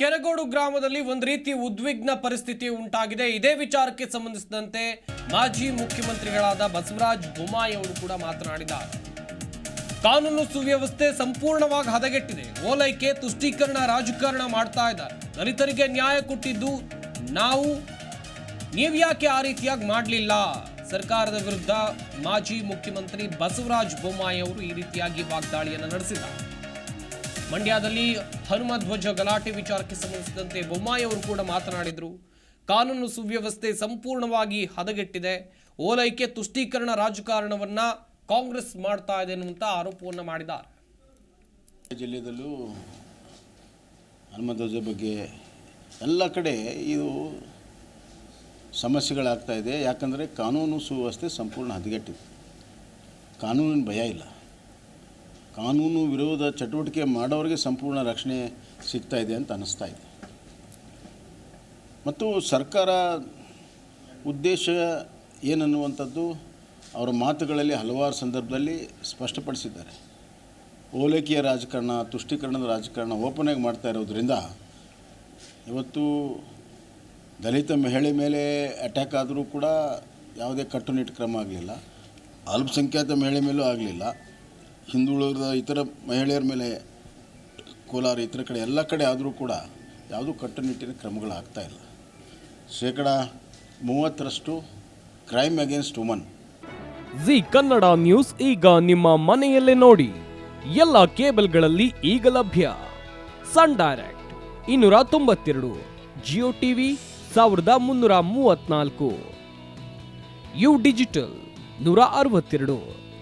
ಕೆರಗೋಡು ಗ್ರಾಮದಲ್ಲಿ ಒಂದು ರೀತಿ ಉದ್ವಿಗ್ನ ಪರಿಸ್ಥಿತಿ ಉಂಟಾಗಿದೆ. ಇದೇ ವಿಚಾರಕ್ಕೆ ಸಂಬಂಧಿಸಿದಂತೆ ಮಾಜಿ ಮುಖ್ಯಮಂತ್ರಿಗಳಾದ ಬಸವರಾಜ ಬೊಮ್ಮಾಯಿ ಅವರು ಕೂಡ ಮಾತನಾಡಿದ್ದಾರೆ. ಕಾನೂನು ಸುವ್ಯವಸ್ಥೆ ಸಂಪೂರ್ಣವಾಗಿ ಹದಗೆಟ್ಟಿದೆ. ಓಲೈಕೆ, ತುಷ್ಟೀಕರಣ, ರಾಜಕಾರಣ ಮಾಡ್ತಾ ಇದ್ದಾರೆ. ದಲಿತರಿಗೆ ನ್ಯಾಯ ಕೊಟ್ಟಿದ್ದು ನಾವು. ನೀವ್ಯಾಕೆ ಆ ರೀತಿಯಾಗಿ ಮಾಡಲಿಲ್ಲ? ಸರ್ಕಾರದ ವಿರುದ್ಧ ಮಾಜಿ ಮುಖ್ಯಮಂತ್ರಿ ಬಸವರಾಜ ಬೊಮ್ಮಾಯಿ ಅವರು ಈ ರೀತಿಯಾಗಿ ವಾಗ್ದಾಳಿಯನ್ನು ನಡೆಸಿದ್ದಾರೆ. ಮಂಡ್ಯದಲ್ಲಿ ಹನುಮ ಧ್ವಜ ಗಲಾಟೆ ವಿಚಾರಕ್ಕೆ ಸಂಬಂಧಿಸಿದಂತೆ ಬೊಮ್ಮಾಯಿ ಅವರು ಕೂಡ ಮಾತನಾಡಿದರು. ಕಾನೂನು ಸುವ್ಯವಸ್ಥೆ ಸಂಪೂರ್ಣವಾಗಿ ಹದಗೆಟ್ಟಿದೆ. ಓಲೈಕೆ ತುಷ್ಟೀಕರಣ ರಾಜಕಾರಣವನ್ನು ಕಾಂಗ್ರೆಸ್ ಮಾಡ್ತಾ ಇದೆ ಅನ್ನುವಂಥ ಆರೋಪವನ್ನು ಮಾಡಿದ್ದಾರೆ. ಜಿಲ್ಲೆಯಲ್ಲೂ ಹನುಮಧ್ವಜ ಬಗ್ಗೆ ಎಲ್ಲ ಕಡೆ ಇದು ಸಮಸ್ಯೆಗಳಾಗ್ತಾ ಇದೆ. ಯಾಕಂದರೆ ಕಾನೂನು ಸುವ್ಯವಸ್ಥೆ ಸಂಪೂರ್ಣ ಹದಗೆಟ್ಟಿದೆ. ಕಾನೂನಿನ ಭಯ ಇಲ್ಲ. ಕಾನೂನು ವಿರೋಧ ಚಟುವಟಿಕೆ ಮಾಡೋರಿಗೆ ಸಂಪೂರ್ಣ ರಕ್ಷಣೆ ಸಿಗ್ತಾ ಇದೆ ಅಂತ ಅನ್ನಿಸ್ತಾ ಇದೆ. ಮತ್ತು ಸರ್ಕಾರ ಉದ್ದೇಶ ಏನನ್ನುವಂಥದ್ದು? ಅವರ ಮಾತುಗಳಲ್ಲಿ ಹಲವಾರು ಸಂದರ್ಭದಲ್ಲಿ ಸ್ಪಷ್ಟಪಡಿಸಿದ್ದಾರೆ. ಓಲೈಕೆಯ ರಾಜಕಾರಣ, ತುಷ್ಟೀಕರಣದ ರಾಜಕಾರಣ ಓಪನಾಗಿ ಮಾಡ್ತಾ ಇರೋದ್ರಿಂದ ಇವತ್ತು ದಲಿತ ಮಹಿಳೆ ಮೇಲೆ ಅಟ್ಯಾಕ್ ಆದರೂ ಕೂಡ ಯಾವುದೇ ಕಟ್ಟುನಿಟ್ಟು ಕ್ರಮ ಆಗಲಿಲ್ಲ. ಅಲ್ಪಸಂಖ್ಯಾತ ಮಹಿಳೆ ಮೇಲೂ ಆಗಲಿಲ್ಲ. ಹಿಂದುಳಿದ ಇತರ ಮಹಿಳೆಯರ ಮೇಲೆ ಕೋಲಾರ ಇತರ ಕಡೆ ಎಲ್ಲ ಕಡೆ ಆದರೂ ಕೂಡ ಯಾವುದೂ ಕಟ್ಟುನಿಟ್ಟಿನ ಕ್ರಮಗಳಾಗ್ತಾ ಇಲ್ಲ. ಶೇಕಡ ಮೂವತ್ತರಷ್ಟು crime against woman. Zee Kannada news ಈಗ ನಿಮ್ಮ ಮನೆಯಲ್ಲೇ ನೋಡಿ. ಎಲ್ಲ ಕೇಬಲ್ಗಳಲ್ಲಿ ಈಗ ಲಭ್ಯ. ಸನ್ ಡೈರೆಕ್ಟ್ ಇನ್ನೂರ ತೊಂಬತ್ತೆರಡು, ಜಿಯೋ ಟಿವಿ ಸಾವಿರದ ಮುನ್ನೂರ ಮೂವತ್ನಾಲ್ಕು ಯು ಡಿಜಿಟಲ್ ನೂರ ಅರವತ್ತೆರಡು.